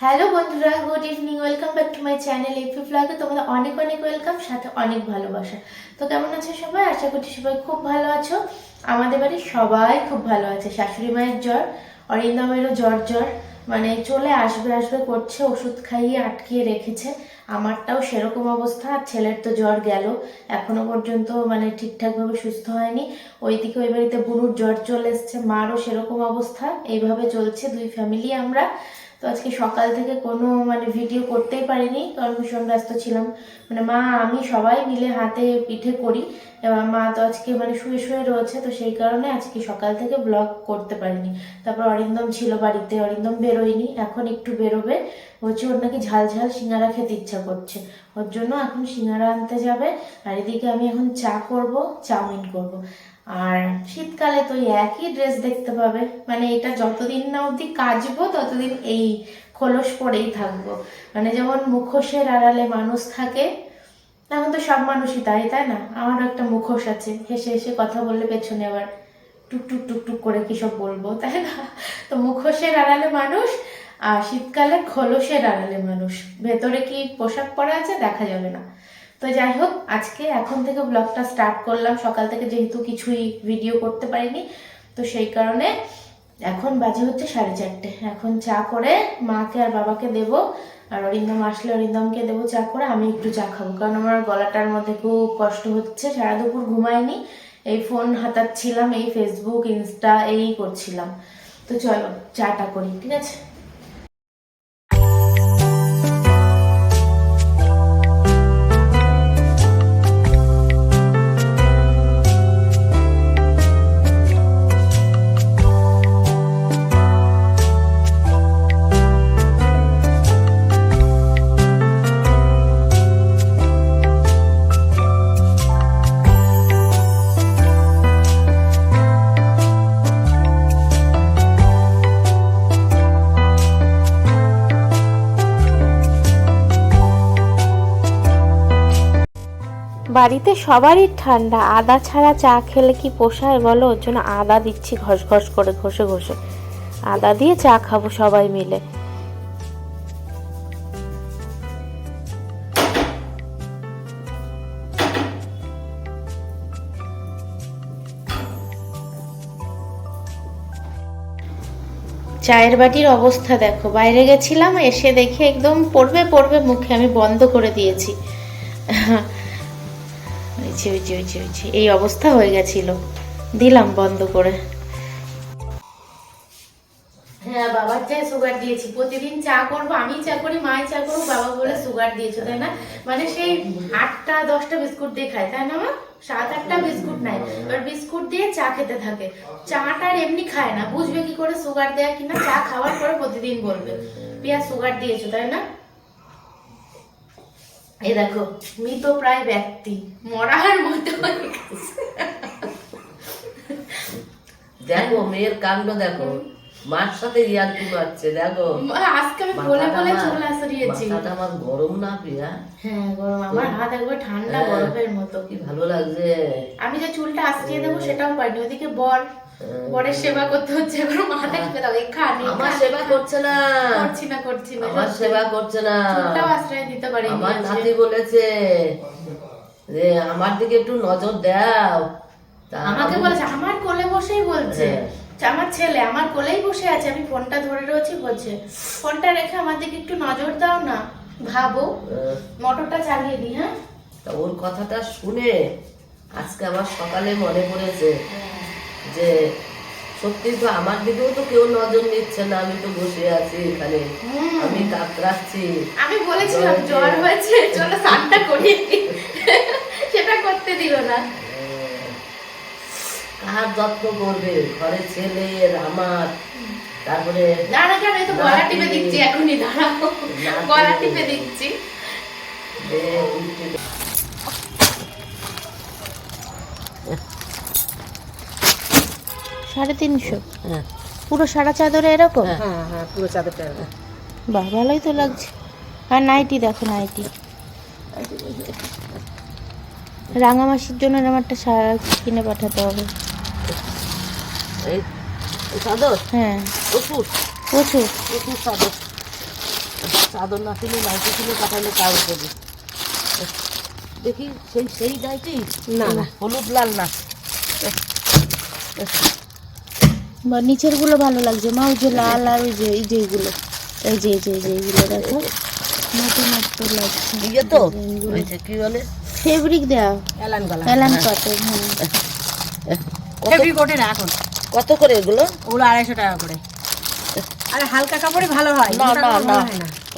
Hello বন্ধুরা, good evening, welcome back to my channel AP ফ্লাগে তোমাদের অনেক অনেক ওয়েলকাম, সাথে অনেক ভালোবাসা। তো কেমন আছো সবাই? আশা করছি সবাই খুব ভালো আছো। আমাদের বাড়ির সবাই খুব ভালো আছে। শাশুড়ি মায়ের জ্বর, অরিন্দমেরও জ্বর জ্বর। মানে চলে আসবে আসবে, করছে, ওষুধ খাইয়ে, আটকিয়ে রেখেছে। আমারটাও সেরকম অবস্থা, আর ছেলের তো জ্বর গেল। এখনও পর্যন্ত মানে ঠিকঠাকভাবে সুস্থ হয়নি। ওইদিকে ওই বাড়িতে বুড়ুর জ্বর চলে এসছে, মারও সেরকম অবস্থা। এইভাবে চলছে দুই ফ্যামিলি আমরা। তো আজকে সকাল থেকে কোনো মানে ভিডিও করতেই পারিনি, কারণ ভীষণ ব্যস্ত ছিলাম। মানে মা, আমি সবাই মিলে হাতে পিঠে করি এবার মা তো আজকে মানে শুয়ে শুয়ে রয়েছে, তো সেই কারণে আজকে সকাল থেকে ব্লগ করতে পারিনি। তারপর অরিন্দম ছিল বাড়িতে, অরিন্দম বেরোয়নি, এখন একটু বেরোবে। হচ্ছে ওর নাকি ঝাল ঝাল সিঙ্গারা খেতে ইচ্ছা করছে। ওর জন্য এখন সিঙ্গারা আনতে যাবে, আর এদিকে আমি এখন চা করব, চাউমিন করব। আর শীতকালে তো একই ড্রেস দেখতে পাবে। মানে এটা যতদিন না অবধি কাচবো, ততদিন এই খোলস পরেই থাকব। মানে যেমন মুখোশের আড়ালে মানুষ থাকে, এখন তো সব মানুষই তাই তাই না? আমারও একটা মুখোশ আছে, হেসে হেসে কথা বললে পেছনে আবার টুক টুক টুক টুক করে কি সব বলব, তাই না? তো মুখোশের আড়ালে মানুষ আর শীতকালে খোলসের আড়ালে মানুষ। ভেতরে কি পোশাক পরা আছে? দেখা যাবে না। তো যাই হোক, আজকে এখন থেকে ব্লগটা স্টার্ট করলাম। সকাল থেকে যেহেতু কিছুই ভিডিও করতে পারিনি, তো সেই কারণে এখন বাজে হচ্ছে সাড়ে চারটে। এখন চা করে মাকে আর বাবাকে দেব, আর অরিন্দম আসলে অরিন্দমকে দেবো চা করে, আমি একটু চা খাব। কারণ আমার গলাটার মধ্যে খুব কষ্ট হচ্ছে, সারা দুপুর ঘুমাইনি এই ফোন হাতাচ্ছিলাম, এই ফেসবুক ইনস্টা এই করছিলাম। তো চলো, চাটা করি, ঠিক আছে? বাড়িতে সবারই ঠান্ডা। আদা ছাড়া চা খেলে কি পোষায় বলো? ওর জন্য আদা দিচ্ছি ঘস ঘস করে, ঘষে ঘষে। আদা দিয়ে চা খাব সবাই মিলে। চায়ের বাটির অবস্থা দেখো। বাইরে গেছিলাম, এসে দেখে একদম পড়বে পড়বে, মুখে আমি বন্ধ করে দিয়েছি। ওইছে ওইছে ওইছে ওইছে এই অবস্থা হয়ে গেছিল। দিলাম বন্ধ করে। হ্যাঁ বাবার চায় সুগার দিয়েছি। প্রতিদিন চা করব আমি চা করি, মাই চা করব বাবা বলে সুগার দিয়েছ, তাই না? মানে সেই আটটা, দশটা বিস্কুট দিয়ে খায়, তাই না, মা? সাত আটটা বিস্কুট নাই এবার বিস্কুট দিয়ে চা খেতে থাকে। চাটা আর এমনি খায় না। বুঝবে কি করে সুগার দেয়া কিনা? চা খাওয়ার পরে প্রতিদিন বলবে। পিয়া সুগার দিয়েছ, তাই না? দেখো মৃত প্রায় ব্যক্তি মরার মতো দেখো মেয়ের কাণ্ড দেখো। মার সাথে ইয়ার্কি মারছে দেখো। আজকে আমি বলে বলে চলে আসরিয়েছি মাথাটা আমার গরম না পিয়া হ্যাঁ? গরম। আমার হাত একবার ঠান্ডা হ্যাঁ। বরফের মতো। কি ভালো লাগছে। আমি যে চুলটা আশ্রিয়ে দেবো সেটাও পারিনি ওদিকে বর বরের সেবা করতে হচ্ছে এবার মাথা টিপে দাও এখানে আমার সেবা করছে না। করছি না করছি না আমার সেবা করছে না। চুলটাও আশ্রয় দিতে পারি আমার নাতি বলেছে যে আমার দিকে একটু নজর দাও। আমাকে বলেছে আমার কোলে বসেই বলছে। হ্যাঁ। আমার ছেলে আমার কোলেই বসে আছে আমি ফোনটা ধরে রয়েছি বলছে ফোনটা রেখে আমার দিকে একটু নজর দাও না ভাবো মোটরটা চালিয়ে দিই হ্যাঁ? তা ওর কথাটা শুনে আজকে আমার সকালে মনে পড়েছে যে সত্যি তো আমার দিকেও তো কেউ নজর নিচ্ছে না আমি তো বসে আছি এখানে। আমি কাতরাচ্ছি আমি বলেছিলাম জ্বর হয়েছে চলো স্নানটা দিই। সেটা করতে দিল না। কার যত্ন করবে? ঘরে ছেলের আমার। তারপরে দাঁড়া দাঁড়া এই তো গলা টিপে দিচ্ছি এখনই দাঁড়াও। গলা টিপে দিচ্ছি। দে। সাড়ে তিনশো। হ্যাঁ, পুরো সারা চাদরে এরকম? হ্যাঁ। হ্যাঁ হ্যাঁ পুরো চাদরটা এরকম। বাহ ভালোই তো লাগছে। আর নাইটি দেখো নাইটি। রাঙামাসির জন্য আমারটা সারা কিনে পাঠাতে হবে। চাদর? হ্যাঁ। প্রচুর। প্রচুর। প্রচুর চাদর। চাদর না কিনে নাইটি কিনে তাও দেবে দেখি সেই সেই নাইটি? না, না। হলুদ লাল না? বা নিচেরগুলো ভালো লাগছে। মা ওই যে লাল আর ওই যে এই যে এইগুলো এই যে এই যে এই যে এইগুলো দেখো। নতুন নতুন লাগছে। তো। কি বলে? ফেব্রিক দেওয়া এলান গলা। এলান কত হ্যাঁ। ফেব্রিক ওঠে না এখন। কত করে এগুলো? ওগুলো আড়াইশো টাকা করে। আরে হালকা কাপড়ই ভালো হয়। না না না। ভালো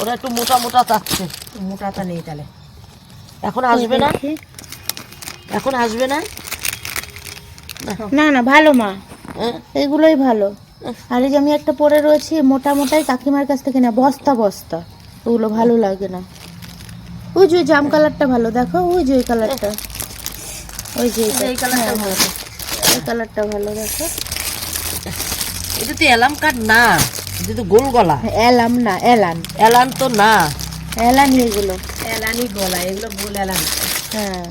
ওরা একটু মোটা মোটা চাচ্ছে। মোটাটা নেই তাহলে। এখন আসবে না? এখন আসবে না? না না ভালো মা। হ্যাঁ? এগুলোই ভালো। আর এই যে আমি একটা পরে রয়েছি মোটা মোটাই কাকিমার কাছ থেকে না বস্তা বস্তা। ওগুলো ভালো লাগে না। ওই যে জাম কালারটা ভালো দেখো? ওই যে ওই কালারটা। ওই যে। এই কালারটা হ্যাঁ, ভালো। এই কালারটা ভালো দেখো। এটা তো এলাম কাঠ না। এটা তো গোল গলা। এলাম না এলান। এলান তো না। এলানি এগুলো। এলানি গলা এগুলো গোল এলান। হ্যাঁ।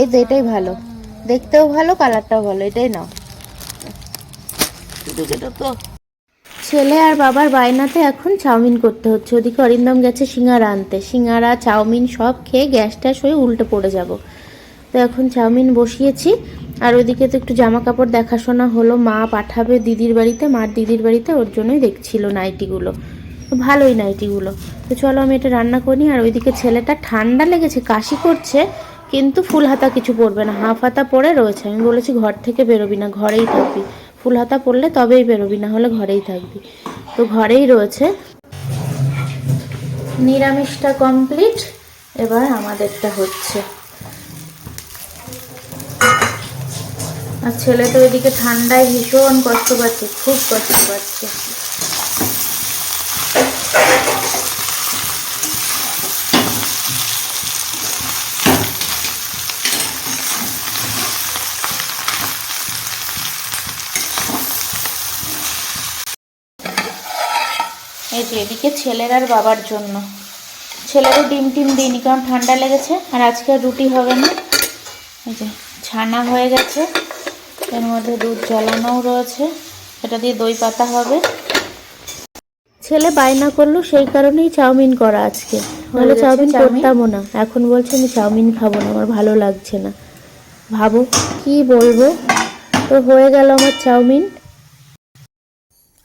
এই তো এটাই ভালো। দেখতেও ভালো কালারটাও ভালো এটাই নাও। তো। ছেলে আর বাবার বায়নাতে এখন চাউমিন করতে হচ্ছে। ওদিকে অরিন্দম গেছে সিঙ্গারা আনতে। সিঙ্গারা চাউমিন সব খেয়ে গ্যাস ট্যাস হয়ে উল্টে পড়ে যাব। তো এখন চাউমিন বসিয়েছি। আর ওইদিকে তো একটু জামা কাপড় দেখাশোনা হলো। মা পাঠাবে দিদির বাড়িতে মার দিদির বাড়িতে ওর জন্যই দেখছিল নাইটিগুলো। ভালোই নাইটিগুলো। তো চলো আমি এটা রান্না করি। আর ওইদিকে ছেলেটা ঠান্ডা লেগেছে কাশি করছে। কিন্তু ফুল হাতা কিছু পরবে না। হাফ হাতা পরে রয়েছে। আমি বলেছি ঘর থেকে বেরোবি না, ঘরেই থাকবি। ফুল হাতা পরলে তবেই বেরোবি, না হলে ঘরেই থাকবি। তো ঘরেই রয়েছে। নিরামিষটা কমপ্লিট। এবার আমাদেরটা হচ্ছে। আর ছেলে তো এদিকে ঠান্ডায় ভীষণ কষ্ট পাচ্ছে, খুব কষ্ট পাচ্ছে। এই এদিকে ছেলের আর বাবার জন্য। ছেলেরও ডিম টিম দিইনি কারণ ঠান্ডা লেগেছে আর আজকে আর রুটি হবে না। এই যে ছানা হয়ে গেছে এর মধ্যে দুধ জ্বালানোও রয়েছে এটা দিয়ে দই পাতা হবে। ছেলে বায়না করল সেই কারণেই চাউমিন করা আজকে। Chowmein chowmein? করতামও না। এখন বলছে আমি চাউমিন খাব না আমার ভালো লাগছে না। ভাবো কি বলব? তো হয়ে গেল আমার চাউমিন।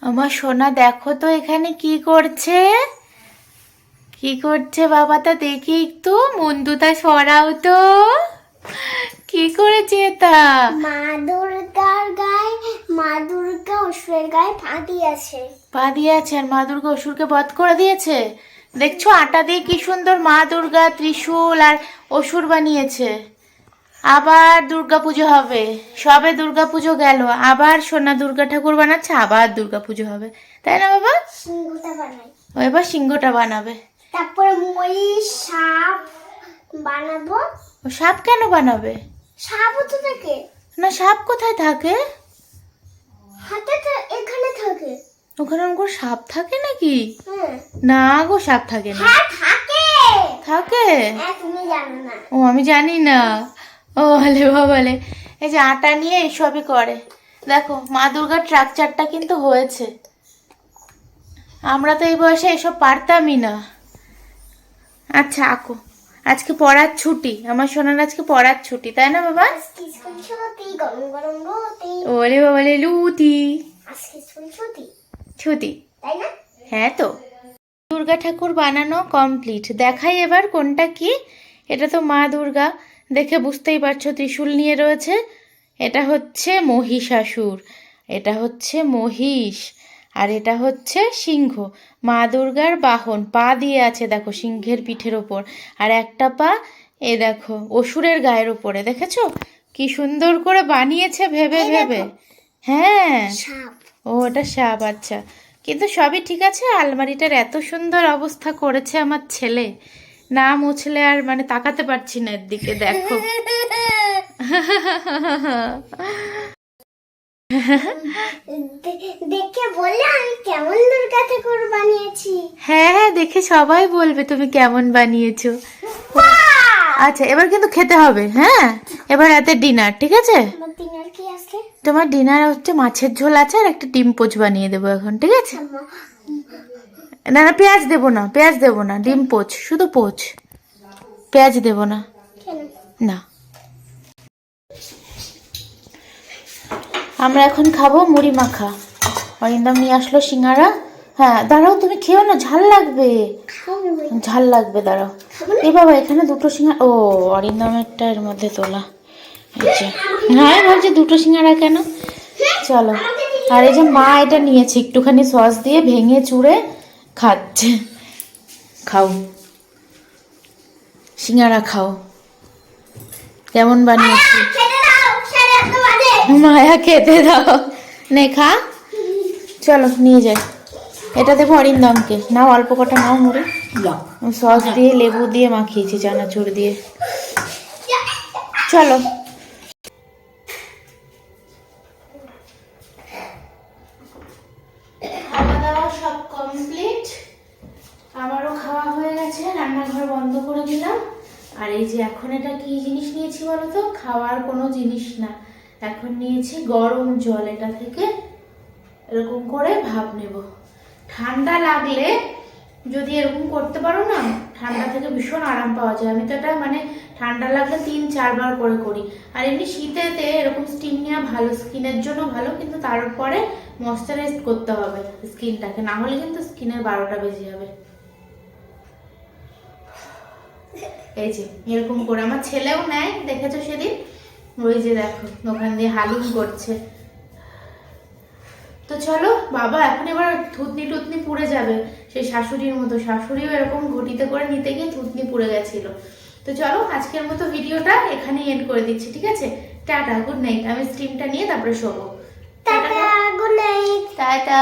আমার সোনা দেখো তো এখানে কি করছে? কি করছে বাবা? তা দেখি একটু। মন্দুতা সরাও তো। কি করেছে তা? মা দুর্গার গায়ে মা দুর্গা অসুরের গায়ে ফাঁদি আছে। পা দিয়ে আছে আর মা দুর্গা অসুরকে বধ করে দিয়েছে। দেখছ আটা দিয়ে কি সুন্দর মা দুর্গা ত্রিশূল আর অসুর বানিয়েছে। আবার দুর্গা পুজো হবে। সবে দুর্গা পুজো গেল আবার সোনা দুর্গা ঠাকুর বানাচ্ছে আবার দুর্গা পুজো হবে। তাই না বাবা? সিংহটা বানাই। এবার সিংহটা বানাবে। তারপরে ময়ূর সাপ বানাবো। ও সাপ কেন বানাবে? সাপও তো থাকে। না সাপ কোথায় থাকে? হাতে এখানে থাকে। ওখানে ওর সাপ থাকে নাকি? হ্যাঁ। না গো সাপ থাকে না। হ্যাঁ থাকে। থাকে? হ্যাঁ ও আমি জানি না। ও বলে বলে। এই যে আটা নিয়ে এইসবই করে। দেখো, মা দুর্গার ট্রাকচারটা কিন্তু হয়েছে। আমরা তো এই বয়সে এসব পারতামই না। আচ্ছা আঁকো। আজকে পড়ার ছুটি। আমার সোনার আজকে পড়ার ছুটি, তাই না বাবা? ওরে বাবালে লুতি। ছুটি। হ্যাঁ তো। দুর্গা ঠাকুর বানানো কমপ্লিট দেখাই এবার কোনটা কি। এটা তো মা দুর্গা। দেখে বুঝতেই পারছ ত্রিশূল নিয়ে রয়েছে। এটা হচ্ছে মহিষাসুর এটা হচ্ছে মহিষ আর এটা হচ্ছে সিংহ। মা দুর্গার বাহন পা দিয়ে আছে দেখো সিংহের পিঠের ওপর আর একটা পা এ দেখো অসুরের গায়ের ওপরে দেখেছ? কি সুন্দর করে বানিয়েছে ভেবে ভেবে। হ্যাঁ। সাপ। ও ওটা সাপ আচ্ছা। কিন্তু সবই ঠিক আছে আলমারিটার এত সুন্দর অবস্থা করেছে আমার ছেলে। না মুছলে আর মানে তাকাতে পারছি না এর দিকে দেখো দেখে বললে আমি কেমন দুর্গা ঠাকুর বানিয়েছি। হ্যাঁ হ্যাঁ দেখে সবাই বলবে তুমি কেমন বানিয়েছো। আচ্ছা এবার কিন্তু খেতে হবে হ্যাঁ? এবার রাতে ডিনার ঠিক আছে? তোমার ডিনার হচ্ছে মাছের ঝোল আছে আর একটা ডিম পোচ বানিয়ে দেবো এখন ঠিক আছে? না না, পেঁয়াজ দেবো না, পেঁয়াজ দেবো না, ডিম পোচ, শুধু পোচ। পেঁয়াজ দেবো না। না। আমরা এখন খাব মুড়ি মাখা। অরিন্দম নিয়ে আসলো সিঙ্গারা। হ্যাঁ দাঁড়াও, তুমি খেও না, ঝাল লাগবে। ঝাল লাগবে, দাঁড়াও। এ বাবা, এখানে দুটো সিঙ্গারা ও অরিন্দমেরটা এর মধ্যে তোলা। হ্যাঁ ভাবছি দুটো সিঙ্গারা কেন? চলো। আর এই যে মা এটা নিয়েছে, একটুখানি সস দিয়ে ভেঙে চুড়ে খাচ্ছে। খাও। সিঙ্গারা খাও। কেমন বানিয়েছি? মায়া খেতে দাও নে খা। চলো নিয়ে যাই। এটা দেবো অরিন্দমকে নাও অল্প কটা নাও মুড়ি। সস দিয়ে লেবু দিয়ে মাখিয়েছি চানাচুর দিয়ে। চলো। নিয়েছি বলো তো খাওয়ার কোনো জিনিস না। এখন নিয়েছি গরম জল, এটা থেকে এরকম করে ভাপ নেব। ঠান্ডা লাগলে যদি এরকম করতে পারো না, ঠান্ডা থেকে ভীষণ আরাম পাওয়া যায়। আমি তো এটা মানে ঠান্ডা লাগলে তিন, চারবার করে করি। আর এমনি শীতেতে এরকম স্টিম নেওয়া ভালো, স্কিনের জন্য ভালো, কিন্তু তারপরে ময়শ্চারাইজ করতে হবে স্কিনটাকে। না হলে কিন্তু স্কিনের বারোটা বেজে যাবে। এই যে এরকম করে। আমার ছেলেও নেয় দেখেছ সেদিন? ওই যে দেখো ওখান দিয়ে হালুম করছে। তো চলো বাবা এখন এবার থুতনি টুতনি পুড়ে যাবে। সেই শাশুড়ির মতো। শাশুড়িও এরকম ঘটিতে করে নিতে গিয়ে থুতনি পুড়ে গেছিল। তো চলো আজকের মতো ভিডিওটা এখানেই এন্ড করে দিচ্ছি ঠিক আছে? টাটা গুড নাইট আমি স্ট্রিমটা নিয়ে তারপরে শোবো। Tata good night tata.